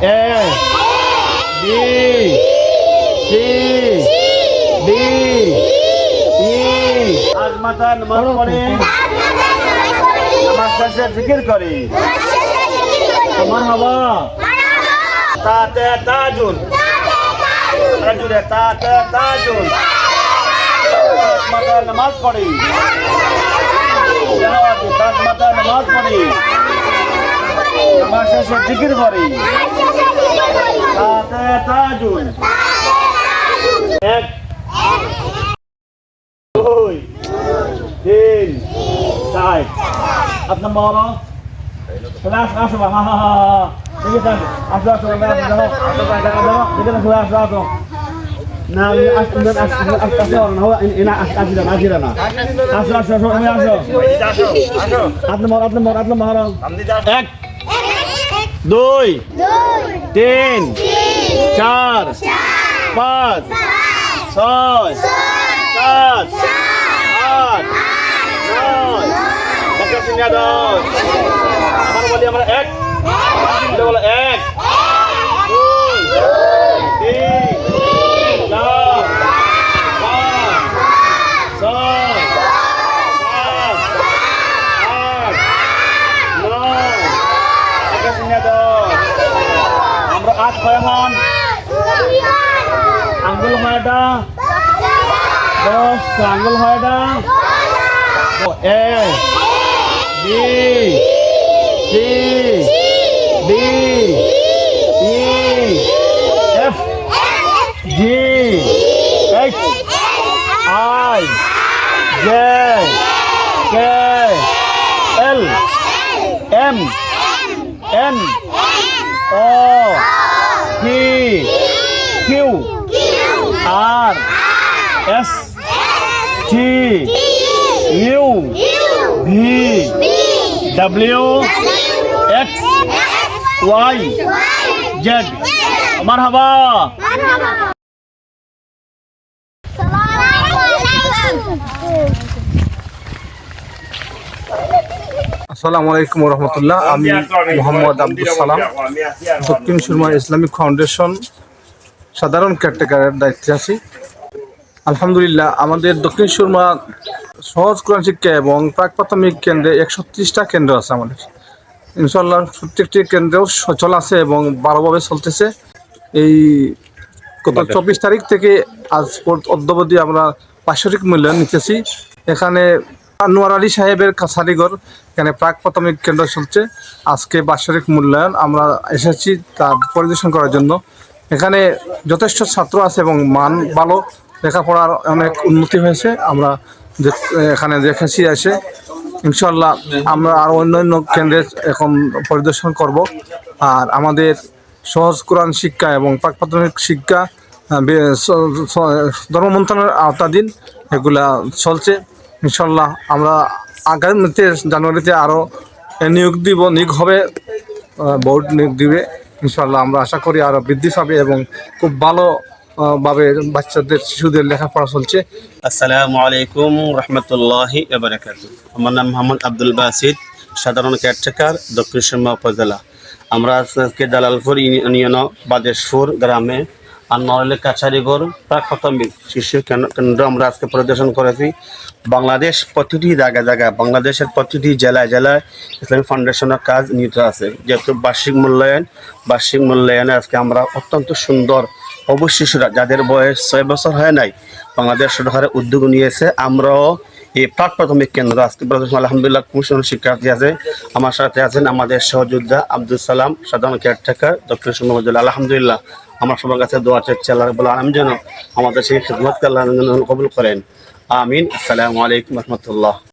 A B C D E আজ মাতা নামাজ পড়ে নামাজ শেষে জিকির করি। আমার হবা। তাতে তাজুল। রাজুলে তাতে তাজুল। মাতা নামাজ পড়ি জানাওয়াতি তাজ মাতা নামাজ পড়ি নামাজ শেষে জিকির করি। তাতে তাজুল। এক, দুই, তিন, চার। আপনার বড় চলে আসো আসো হা হা হা আসো আসো আসো আসো আসো না আসতে আসতে আসতে না, হো ইনা আসতে আসতে না আসিরা না। আসো আসো আসো আমি আসো আপনার বড় আপনার বড় এক দুই তিন চার পাঁচ ছয় সাত আট নয়। একটা শূন্য দশ আমার বলি আমরা এক। বলো এক। আমরা আট ছয় হন আঙ্গুল হয় এটা দশ আঙ্গুল হয় এটা A B C D E F G H I J K L M N O P Q? R? S? T? U? V? W? X? Y? Z? মারহাবা। আসসালামু আলাইকুম রহমতুল্লাহ আমি মোহাম্মদ আব্দুল সালাম দক্ষিণ সুরমা ইসলামিক ফাউন্ডেশন সাধারণ কেয়ারটেকারের দায়িত্বে আছি। আলহামদুলিল্লাহ আমাদের দক্ষিণ সুরমা সহজ কোরআন শিক্ষা এবং প্রাক প্রাথমিক কেন্দ্রে একশো ত্রিশটা কেন্দ্র আছে আমাদের। ইনশাল্লাহ প্রত্যেকটি কেন্দ্রেও সচল আছে এবং ভালোভাবে চলতেছে। এই গত চব্বিশ তারিখ থেকে আজ অদ্যবধি আমরা বাৎসরিক মূল্যায়ন নিতেছি। এখানে আনোয়ার আলী সাহেবের কাছারিগড়, এখানে প্রাক প্রাথমিক কেন্দ্র চলছে। আজকে বাৎসরিক মূল্যায়ন, আমরা এসেছি তা পরিদর্শন করার জন্য। এখানে যথেষ্ট ছাত্র আছে এবং মান ভালো, লেখাপড়ার অনেক উন্নতি হয়েছে। আমরা এখানে দেখেছি এসে ইনশাল্লাহ আমরা আরও অন্যান্য কেন্দ্রে এখন পরিদর্শন করব। আর আমাদের সহজ কোরআন শিক্ষা এবং প্রাক প্রাথমিক শিক্ষা ধর্ম মন্ত্রণালয়ের আওতাধীন এগুলা চলছে। ইনশাল্লাহ আমরা আগামীতে জানুয়ারিতে আরও নিয়োগ দিব, নিয়োগ হবে বোর্ড নিয়োগ দিবে। ইনশাল্লাহ আমরা আশা করি আরও বৃদ্ধি পাবে এবং খুব ভালো ভাবে বাচ্চাদের, শিশুদের লেখাপড়া চলছে। আসসালামু আলাইকুম রহমতুল্লাহি আমার নাম মোহাম্মদ আব্দুল বাসিদ, সাধারণ কেয়ারটেকার দক্ষিণ সুরমা উপজেলা। আমরা আজকে দালালপুর ইউনিয়ন বাদেশপুর গ্রামে আনোয়ারলে কাছারিগড় প্রাক প্রাথমিক শিশু কেন্দ্র আমরা আজকে পরিদর্শন করেছি। বাংলাদেশ প্রতিটি জায়গায় জায়গায়, বাংলাদেশের প্রতিটি জেলায় জেলায় ইসলামিক ফাউন্ডেশনের কাজ নিয়োজিত আছে। যেহেতু বার্ষিক মূল্যায়ন, বার্ষিক মূল্যায়নে আজকে আমরা অত্যন্ত সুন্দর অবশ্য শিশুরা যাদের বয়স ছয় বছর হয় নাই, বাংলাদেশ সরকারের উদ্যোগ নিয়েছে। আমরাও এই প্রাক প্রাথমিক কেন্দ্র আজকে আলহামদুলিল্লাহ সুন্দর শিক্ষার্থী আছে। আমার সাথে আছেন আমাদের সহযোদ্ধা আব্দুল সালাম, সাধারণ কেয়ারটেকার দক্ষিণ সুন্দর আলহামদুলিল্লাহ আমার সবার কাছে দোয়া চাচ্ছি আল্লাহ বলে আলম যেন আমাদের সেই খেদমতকে আল্লাহ কবুল করেন। আমিন। আসসালামু আলাইকুম রহমতুল্লাহ।